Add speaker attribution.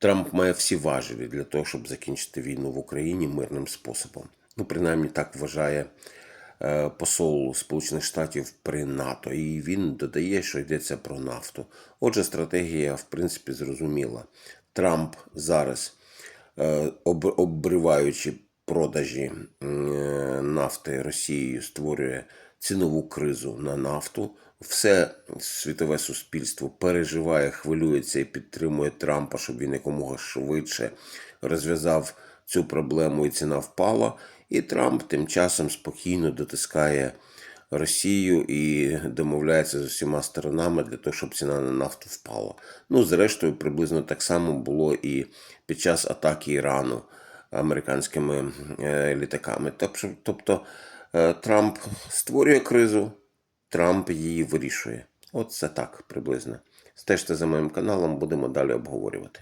Speaker 1: Трамп має всі важелі для того, щоб закінчити війну в Україні мирним способом. Ну, принаймні так вважає е, посол Сполучених Штатів при НАТО. І він додає, що йдеться про нафту. Отже, стратегія, в принципі, зрозуміла. Трамп зараз, е, обриваючи продажі е, нафти Росією, створює цінову кризу на нафту. Все світове суспільство переживає, хвилюється і підтримує Трампа, щоб він якомога швидше розв'язав цю проблему і ціна впала. І Трамп тим часом спокійно дотискає Росію і домовляється з усіма сторонами для того, щоб ціна на нафту впала. Ну, зрештою, приблизно так само було і під час атаки Ірану американськими е, літаками. Тобто, е, Трамп створює кризу, Трамп її вирішує. От це так приблизно. Стежте за моїм каналом, будемо далі обговорювати.